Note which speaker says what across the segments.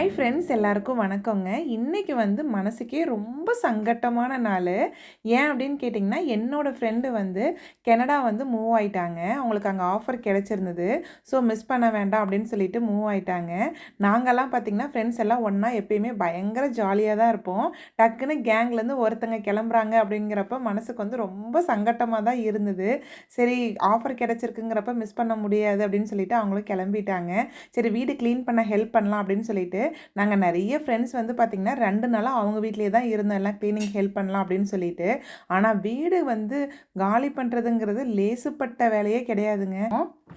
Speaker 1: Hi friends எல்லாருக்கும் வணக்கங்க. இன்றைக்கி வந்து மனசுக்கே ரொம்ப சங்கட்டமான நாள். ஏன் அப்படின்னு கேட்டிங்கன்னா என்னோடய ஃப்ரெண்டு வந்து கெனடா வந்து மூவ் ஆயிட்டாங்க. அவங்களுக்கு அங்கே ஆஃபர் கிடச்சிருந்தது. ஸோ மிஸ் பண்ண வேண்டாம் அப்படின்னு சொல்லிட்டு மூவ் ஆயிட்டாங்க. நாங்கள்லாம் பார்த்திங்கன்னா ஃப்ரெண்ட்ஸ் எல்லாம் ஒன்றா எப்பயுமே பயங்கர ஜாலியாக தான் இருப்போம். டக்குன்னு கேங்லேருந்து ஒருத்தங்க கிளம்புறாங்க அப்படிங்கிறப்ப மனசுக்கு வந்து ரொம்ப சங்கட்டமாக தான் இருந்தது. சரி ஆஃபர் கிடச்சிருக்குங்கிறப்ப மிஸ் பண்ண முடியாது அப்படின்னு சொல்லிட்டு அவங்களும் கிளம்பிட்டாங்க. சரி வீடு க்ளீன் பண்ண ஹெல்ப் பண்ணலாம் அப்படின்னு சொல்லிட்டு நாங்கள் நிறைய ஃப்ரெண்ட்ஸ் வந்து பார்த்திங்கன்னா ரெண்டு நாளாக அவங்க வீட்லேயே தான் இருந்தோம். எல்லாம் க்ளீனிங் ஹெல்ப் பண்ணலாம் அப்படின்னு சொல்லிட்டு. ஆனால் வீடு வந்து காலி பண்ணுறதுங்கிறது லேசுப்பட்ட வேலையே கிடையாதுங்க.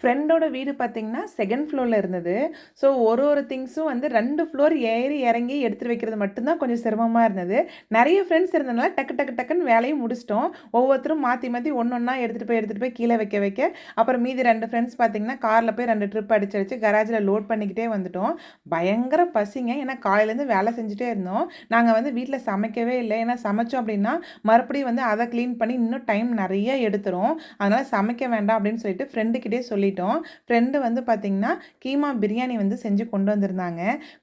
Speaker 1: ஃப்ரெண்டோட வீடு பார்த்திங்கன்னா செகண்ட் ஃப்ளோரில் இருந்தது. ஸோ ஒரு ஒரு திங்ஸும் வந்து ரெண்டு ஃப்ளோர் ஏறி இறங்கி எடுத்துகிட்டு வைக்கிறது மட்டும்தான் கொஞ்சம் சிரமமாக இருந்தது. நிறைய ஃப்ரெண்ட்ஸ் இருந்ததுனால டக்கு டக்கு டக்குன்னு வேலையும் முடிச்சிட்டோம். ஒவ்வொருத்தரும் மாற்றி மாற்றி ஒன்று ஒன்றா எடுத்துகிட்டு போய் எடுத்துகிட்டு போய் கீழே வைக்க வைக்க. அப்புறம் மீதி ரெண்டு ஃப்ரெண்ட்ஸ் பார்த்திங்கன்னா காரில் போய் ரெண்டு ட்ரிப் அடிச்சு அடிச்சு கராஜில் லோட் பண்ணிக்கிட்டே வந்துட்டோம். பயங்கர பசிங்க. ஏன்னா காலையிலேருந்து வேலை செஞ்சுட்டே இருந்தோம். நாங்கள் வந்து வீட்டில் சமைக்கவே இல்லை. ஏன்னா சமைச்சோம் அப்படின்னா மறுபடியும் வந்து அதை க்ளீன் பண்ணி இன்னும் டைம் நிறைய எடுத்துரும். அதனால் சமைக்க வேண்டாம் அப்படின்னு சொல்லிட்டு ஃப்ரெண்டுக்கிட்டே சொல்லிட்டோம். ஃப்ரெண்டு வந்து பார்த்திங்கன்னா கீமா பிரியாணி வந்து செஞ்சு கொண்டு வந்திருந்தாங்க.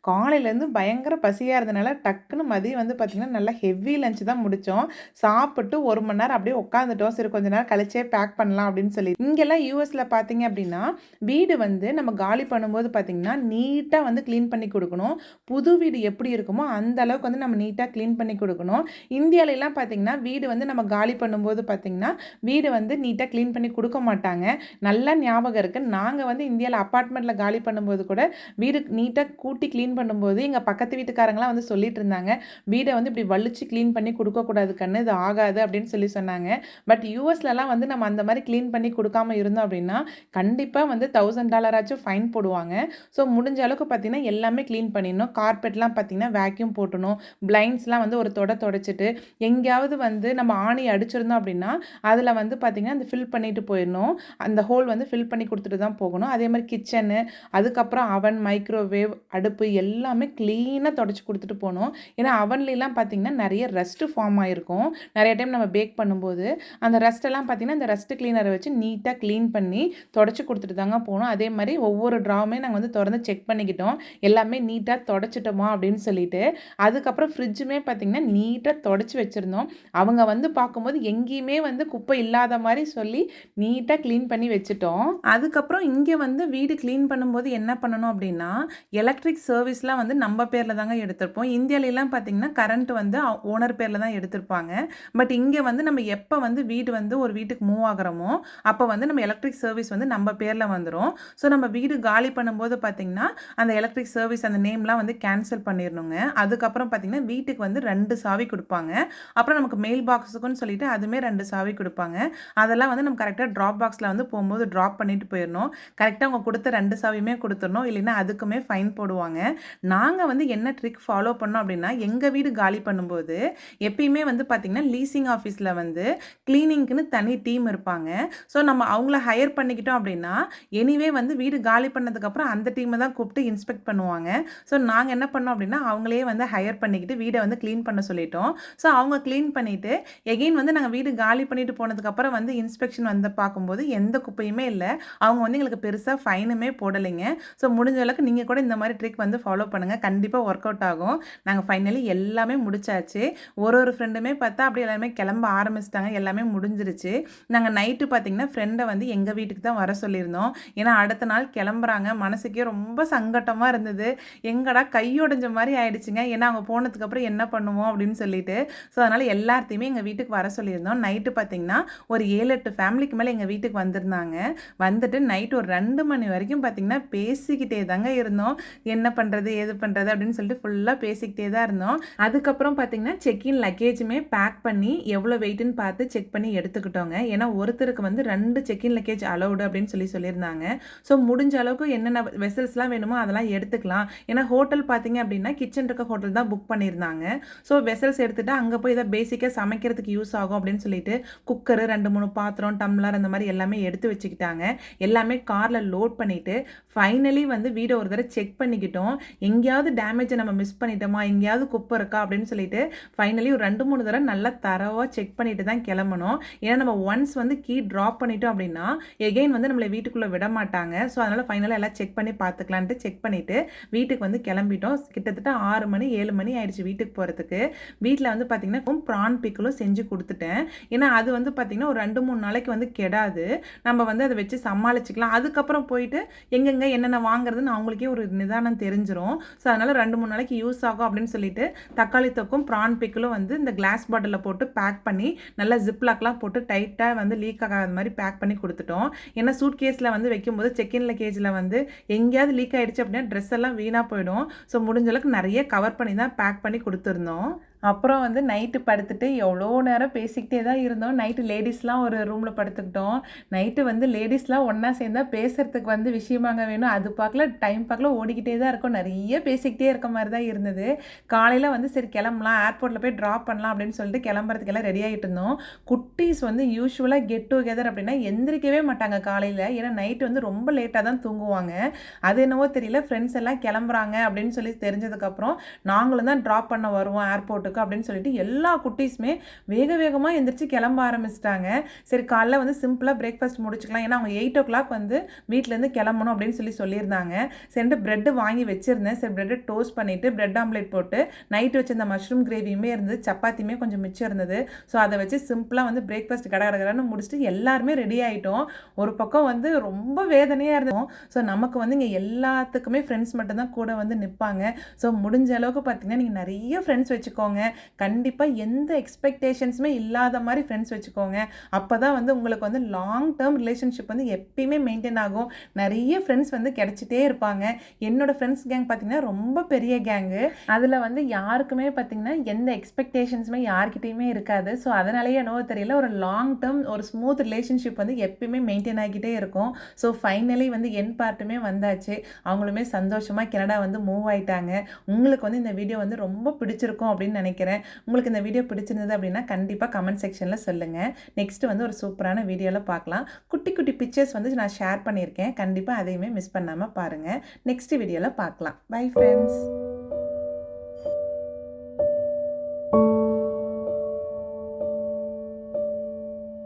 Speaker 1: காலையிலேருந்து பயங்கர பசியாக இருந்தனால டக்குன்னு மதியம் வந்து பார்த்திங்கன்னா நல்லா ஹெவி லஞ்சு தான் முடித்தோம் சாப்பிட்டு ஒரு மணி நேரம் அப்படியே உட்காந்துட்டோம் சரி கொஞ்ச நேரம் கழிச்சே பேக் பண்ணலாம் அப்படின்னு சொல்லி. இங்கெல்லாம் யூஎஸில் பார்த்தீங்க அப்படின்னா வீடு வந்து நம்ம காலி பண்ணும்போது பார்த்திங்கன்னா நீட்டாக வந்து க்ளீன் பண்ணி கொடுக்கணும். புது வீடு எப்படி இருக்குமோ அந்த அளவுக்கு வந்து நம்ம நீட்டாக க்ளீன் பண்ணி கொடுக்கணும். இந்தியாவிலலாம் பார்த்திங்கன்னா வீடு வந்து நம்ம காலி பண்ணும்போது பார்த்திங்கன்னா வீடு வந்து நீட்டாக க்ளீன் பண்ணி கொடுக்க மாட்டாங்க. நல்லா ஞாபகம் இருக்குது நாங்கள் வந்து இந்தியாவில் அப்பார்ட்மெண்ட்டில் காலி பண்ணும்போது கூட வீடு நீட்டாக கூட்டி க்ளீன் பண்ணும்போது எங்கள் பக்கத்து வீட்டுக்காரங்களாம் வந்து சொல்லிட்டு இருந்தாங்க. வீடை வந்து இப்படி வலிச்சு க்ளீன் பண்ணி கொடுக்கக்கூடாது கண்ணு இது ஆகாது அப்படின்னு சொல்லி சொன்னாங்க. பட் யூஎஸ்லலாம் வந்து நம்ம அந்த மாதிரி க்ளீன் பண்ணி கொடுக்காம இருந்தோம் அப்படின்னா கண்டிப்பாக வந்து தௌசண்ட் டாலராச்சும் ஃபைன் போடுவாங்க. ஸோ முடிஞ்ச அளவுக்கு பார்த்தீங்கன்னா எல்லாமே க்ளீன் பண்ணி பண்ணிடணும். கார்பெட்லாம் பார்த்திங்கன்னா வேக்யூம் போட்டணும் பிளைண்ட்ஸ்லாம் வந்து ஒரு தொட தொடச்சிட்டு எங்கேயாவது வந்து நம்ம ஆணி அடிச்சிருந்தோம் அப்படின்னா அதில் வந்து பார்த்திங்கன்னா அந்த ஃபில் பண்ணிட்டு போயிடணும். அந்த ஹோல் வந்து ஃபில் பண்ணி கொடுத்துட்டு தான் போகணும். அதே மாதிரி கிச்சனு அதுக்கப்புறம் அவன் மைக்ரோவேவ் அடுப்பு எல்லாமே க்ளீனாக தொடச்சி கொடுத்துட்டு போகணும். ஏன்னா அவன்லாம் பார்த்திங்கன்னா நிறைய ரஸ்ட்டு ஃபார்ம் ஆகிருக்கும் நிறைய டைம் நம்ம பேக் பண்ணும்போது அந்த ரஸ்ட்டெல்லாம் பார்த்திங்கன்னா அந்த ரஸ்ட்டு க்ளீனரை வச்சு நீட்டாக க்ளீன் பண்ணி தொடச்சி கொடுத்துட்டு தாங்க போகணும். அதே மாதிரி ஒவ்வொரு ட்ராவுமே நாங்கள் வந்து திறந்து செக் பண்ணிக்கிட்டோம். எல்லாமே நீட்டாக தொடச்சிட்டோமா அப்படின்னு சொல்லிட்டு அதுக்கப்புறம் ஃப்ரிட்ஜுமே பார்த்திங்கன்னா நீட்டாக தொடச்சி வச்சுருந்தோம். அவங்க வந்து பார்க்கும்போது எங்கேயுமே வந்து குப்பை இல்லாத மாதிரி சொல்லி நீட்டாக க்ளீன் பண்ணி வச்சுட்டோம். அதுக்கப்புறம் இங்கே வந்து வீடு க்ளீன் பண்ணும்போது என்ன பண்ணணும் அப்படின்னா எலக்ட்ரிக் சர்வீஸ்லாம் வந்து நம்ம பேரில் தாங்க எடுத்திருப்போம். இந்தியாவிலலாம் பார்த்திங்கன்னா கரண்ட் வந்து ஓனர் பேரில் தான் எடுத்திருப்பாங்க. பட் இங்கே வந்து நம்ம எப்போ வந்து வீடு வந்து ஒரு வீட்டுக்கு மூவ் ஆகிறோமோ அப்போ வந்து நம்ம எலக்ட்ரிக் சர்வீஸ் வந்து நம்ம பேரில் வந்துடும் ஸோ நம்ம வீடு காலி பண்ணும்போது பார்த்திங்கன்னா அந்த எலக்ட்ரிக் சர்வீஸ் அந்த நேம் டைம்லாம் வந்து கேன்சல் பண்ணிடணுங்க அதுக்கப்புறம் பார்த்திங்கன்னா வீட்டுக்கு வந்து ரெண்டு சாவி கொடுப்பாங்க. அப்புறம் நமக்கு மெயில் பாக்ஸுக்குன்னு சொல்லிட்டு அதுவுமே ரெண்டு சாவி கொடுப்பாங்க. அதெல்லாம் வந்து நம்ம கரெக்டாக ட்ராப் பாக்ஸில் வந்து போகும்போது ட்ராப் பண்ணிட்டு போயிடணும் கரெக்டாக அவங்க கொடுத்த ரெண்டு சாவியுமே கொடுத்துடணும் இல்லைன்னா அதுக்குமே ஃபைன் போடுவாங்க. நாங்கள் வந்து என்ன ட்ரிக் ஃபாலோ பண்ணோம் அப்படின்னா எங்கள் வீடு காலி பண்ணும்போது எப்பயுமே வந்து பார்த்திங்கன்னா லீசிங் ஆஃபீஸில் வந்து க்ளீனிங்க்குன்னு தனி டீம் இருப்பாங்க. ஸோ நம்ம அவங்கள ஹையர் பண்ணிக்கிட்டோம் அப்படின்னா எனிவே வந்து வீடு காலி பண்ணதுக்கப்புறம் அந்த டீமை தான் கூப்பிட்டு இன்ஸ்பெக்ட் பண்ணுவாங்க. ஸோ நாங்கள் என்ன பண்ணோம் அப்படின்னா அவங்களே வந்து ஹையர் பண்ணிக்கிட்டு வீடை வந்து க்ளீன் பண்ண சொல்லிட்டோம். ஸோ அவங்க க்ளீன் பண்ணிவிட்டு எகெயின் வந்து நாங்கள் வீடு காலி பண்ணிட்டு போனதுக்கப்புறம் வந்து இன்ஸ்பெக்ஷன் வந்து பார்க்கும்போது எந்த குப்பையுமே இல்லை. அவங்க வந்து எங்களுக்கு பெருசாக ஃபைனுமே போடலைங்க. ஸோ முடிஞ்ச அளவுக்கு நீங்கள் கூட இந்த மாதிரி ட்ரிக் வந்து ஃபாலோ பண்ணுங்கள் கண்டிப்பாக ஒர்க் அவுட் ஆகும். நாங்கள் ஃபைனலி எல்லாமே முடிச்சாச்சு. ஒரு ஒரு ஃப்ரெண்டுமே பார்த்தா அப்படி எல்லாமே கிளம்ப ஆரம்பிச்சிட்டாங்க. எல்லாமே முடிஞ்சிருச்சு. நாங்கள் நைட்டு பார்த்தீங்கன்னா ஃப்ரெண்டை வந்து எங்கள் வீட்டுக்கு தான் வர சொல்லியிருந்தோம். ஏன்னா அடுத்த நாள் கிளம்புறாங்க. மனசுக்கே ரொம்ப சங்கட்டமாக இருந்தது. எங்கடா கையொடைஞ்ச மாதிரி ஆயிடுச்சுங்க. ஏன்னா அவங்க போனதுக்கப்புறம் என்ன பண்ணுவோம் அப்படின்னு சொல்லிட்டு. ஸோ அதனால் எல்லாத்தையுமே எங்கள் வீட்டுக்கு வர சொல்லியிருந்தோம். நைட்டு பார்த்தீங்கன்னா ஒரு ஏழு எட்டு ஃபேமிலிக்கு மேலே எங்கள் வீட்டுக்கு வந்திருந்தாங்க. வந்துட்டு நைட் ஒரு ரெண்டு மணி வரைக்கும் பார்த்தீங்கன்னா பேசிக்கிட்டே தாங்க இருந்தோம். என்ன பண்ணுறது ஏது பண்ணுறது அப்படின்னு சொல்லிட்டு ஃபுல்லாக பேசிக்கிட்டே தான் இருந்தோம். அதுக்கப்புறம் பார்த்தீங்கன்னா செக்இன் லக்கேஜுமே பேக் பண்ணி எவ்வளோ வெயிட்டுன்னு பார்த்து செக் பண்ணி எடுத்துக்கிட்டோங்க. ஏன்னா ஒருத்தருக்கு வந்து ரெண்டு செக்இன் லக்கேஜ் அலௌடு அப்படின்னு சொல்லி சொல்லியிருந்தாங்க. ஸோ முடிஞ்ச அளவுக்கு என்னென்ன வெசல்ஸ்லாம் வேணுமோ அதெல்லாம் எடுத்துக்கலாம். ஏன்னா ஹோட்டல் பார்த்தீங்க அப்படின்னா கிச்சன் இருக்க ஹோட்டல் தான் புக் பண்ணியிருந்தாங்க. ஸோ வெசல்ஸ் எடுத்துகிட்டு அங்கே போய் இதை பேசிக்காக சமைக்கிறதுக்கு யூஸ் ஆகும் அப்படின்னு சொல்லிட்டு குக்கரு ரெண்டு மூணு பாத்திரம் டம்ளர் அந்த மாதிரி எல்லாமே எடுத்து வச்சுக்கிட்டாங்க. எல்லாமே காரில் லோட் பண்ணிவிட்டு ஃபைனலி வந்து வீடை ஒரு தடவை செக் பண்ணிக்கிட்டோம். எங்கேயாவது டேமேஜை நம்ம மிஸ் பண்ணிட்டோமா? எங்கேயாவது குப்பை இருக்கா? அப்படின்னு சொல்லிட்டு ஃபைனலி ஒரு ரெண்டு மூணு தடவை நல்லா தரவாக செக் பண்ணிட்டு தான் கிளம்பணும் ஏன்னா நம்ம ஒன்ஸ் வந்து கீ ட்ராப் பண்ணிட்டோம் அப்படின்னா எகெயின் வந்து நம்மளை வீட்டுக்குள்ளே விட மாட்டாங்க. ஸோ அதனால் ஃபைனலாக எல்லாம் செக் பண்ணி பார்த்துக்கலான்ட்டு செக் பண்ணிவிட்டு வீட்டுக்கு வந்து வந்து கிளம்பிட்டோம். கிட்டத்தட்ட ஆறு மணி ஏழு மணி ஆயிடுச்சு வீட்டுக்கு போகிறதுக்கு வீட்டில் வந்து பார்த்திங்கன்னா ப்ரான் பிக்கலும் செஞ்சு கொடுத்துட்டேன். ஏன்னா அது வந்து பார்த்திங்கன்னா ஒரு ரெண்டு மூணு நாளைக்கு வந்து கெடாது. நம்ம வந்து அதை வச்சு சமாளிச்சுக்கலாம். அதுக்கப்புறம் போயிட்டு எங்கெங்கே என்னென்ன வாங்குறதுன்னு அவங்களுக்கே ஒரு நிதானம் தெரிஞ்சிரும். ஸோ அதனால் ரெண்டு மூணு நாளைக்கு யூஸ் ஆகும் அப்படின்னு சொல்லிட்டு தக்காளி தொக்கும் ப்ரான் பிக்கலும் வந்து இந்த கிளாஸ் பாட்டிலில் போட்டு பேக் பண்ணி நல்லா ஜிப்லாக்லாம் போட்டு டைட்டாக வந்து லீக் ஆகாத மாதிரி பேக் பண்ணி கொடுத்துட்டோம். ஏன்னா சூட் கேஸில் வந்து வைக்கும்போது செக்கின் கேஜில் வந்து எங்கேயாவது லீக் ஆகிடுச்சு அப்படின்னா ட்ரெஸ் எல்லாம் வீணாக போயிடும் ஸோ முடிஞ்சளவுக்கு நிறைய கவர் பண்ணி தான் பேக் பண்ணி கொடுத்துருந்தோம். அப்புறம் வந்து நைட்டு படுத்துட்டு எவ்வளோ நேரம் பேசிக்கிட்டே தான் இருந்தோம். நைட்டு லேடிஸ்லாம் ஒரு ரூமில் படுத்துக்கிட்டோம். நைட்டு வந்து லேடிஸ்லாம் ஒன்றா சேர்ந்தா பேசுகிறதுக்கு வந்து விஷயமாங்க வேணும். அது பார்க்கல டைம் பார்க்கல ஓடிக்கிட்டே தான் இருக்கும். நிறைய பேசிக்கிட்டே இருக்க மாதிரி தான் இருந்தது. காலையில் வந்து சரி கிளம்பலாம் ஏர்போர்ட்டில் போய் ட்ராப் பண்ணலாம் அப்படின்னு சொல்லிட்டு கிளம்புறதுக்கெல்லாம் ரெடி ஆகிட்டு இருந்தோம். குட்டீஸ் வந்து யூஸ்வலாக கெட் டுகெதர் அப்படின்னா எந்திரிக்கவே மாட்டாங்க காலையில். ஏன்னா நைட்டு வந்து ரொம்ப லேட்டாக தான் தூங்குவாங்க. அது என்னவோ தெரியல. ஃப்ரெண்ட்ஸ் எல்லாம் கிளம்புறாங்க அப்படின்னு சொல்லி தெரிஞ்சதுக்கப்புறம் நாங்களும் தான் ட்ராப் பண்ண வருவோம் ஏர்போர்ட்டுக்கு அப்படின்னு சொல்லிட்டு எல்லா குட்டீஸுமே வேக வேகமாக எந்திரிச்சு கிளம்ப ஆரம்பிச்சிட்டாங்க. சரி காலைல வந்து சிம்பிளாக பிரேக்ஃபாஸ்ட் முடிச்சுக்கலாம். ஏன்னா அவங்க எயிட் ஓ கிளாக் வந்து வீட்டிலேருந்து கிளம்பணும் அப்படின்னு சொல்லி சொல்லியிருந்தாங்க. சரிட்டு ப்ரெட்டு வாங்கி வச்சுருந்தேன். சரி ப்ரெட்டை டோஸ்ட் பண்ணிவிட்டு ப்ரெட் ஆம்லேட் போட்டு நைட்டு வச்சிருந்த மஷ்ரூம் கிரேவியுமே இருந்தது. சப்பாத்தியுமே கொஞ்சம் மிச்சம் இருந்தது. ஸோ அதை வச்சு சிம்பிளாக வந்து பிரேக்ஃபாஸ்ட் கடை கடகடன்னு முடிச்சுட்டு எல்லாருமே ரெடி ஆகிட்டோம் ஒரு பக்கம் வந்து ரொம்ப வேதனையாக இருந்தோம். ஸோ நமக்கு வந்து இங்கே எல்லாத்துக்குமே ஃப்ரெண்ட்ஸ் மட்டும்தான் கூட வந்து நிற்பாங்க ஸோ முடிஞ்ச அளவுக்கு பார்த்தீங்கன்னா நீங்கள் நிறைய ஃப்ரெண்ட்ஸ் வச்சுக்கோங்க. கண்டிப்பாக எந்த எக்ஸ்பெக்டேஷன்ஸுமே இல்லாத மாதிரி ஃப்ரெண்ட்ஸ் வச்சுக்கோங்க. அப்போ தான் வந்து உங்களுக்கு வந்து லாங் டேர்ம் ரிலேஷன்ஷிப் வந்து எப்பயுமே மெயின்டைன் ஆகும். நிறைய ஃப்ரெண்ட்ஸ் வந்து கிடச்சிட்டே இருப்பாங்க. என்னோடய ஃப்ரெண்ட்ஸ் கேங் பார்த்தீங்கன்னா ரொம்ப பெரிய கேங்கு அதில் வந்து யாருக்குமே பார்த்தீங்கன்னா எந்த எக்ஸ்பெக்டேஷன்ஸுமே யார்கிட்டையுமே இருக்காது. ஸோ அதனாலேயே என்னவோ தெரியல ஒரு லாங் டேர்ம் ஒரு ஸ்மூத் ரிலேஷன்ஷிப் வந்து எப்பயுமே மெயின்டைன் ஆகிக்கிட்டே இருக்கும். ஸோ ஃபைனலி வந்து என் பார்ட்டுமே வந்தாச்சு. அவங்களுமே சந்தோஷமாக கனடா வந்து மூவ் ஆயிட்டாங்க. உங்களுக்கு வந்து இந்த வீடியோ வந்து ரொம்ப பிடிச்சிருக்கும் அப்படின்னு நினைக்கிறேன். நினைக்கிறேன். உங்களுக்கு இந்த வீடியோ பிடிச்சிருந்தது அப்படின்னா கண்டிப்பாக கமெண்ட் செக்ஷனில் சொல்லுங்கள் நெக்ஸ்ட் வந்து ஒரு சூப்பரான வீடியோவில் பார்க்கலாம். குட்டி குட்டி பிக்சர்ஸ் வந்து நான் ஷேர் பண்ணியிருக்கேன். கண்டிப்பாக அதையுமே மிஸ் பண்ணாமல் பாருங்கள் நெக்ஸ்ட் வீடியோவில் பார்க்கலாம். Bye friends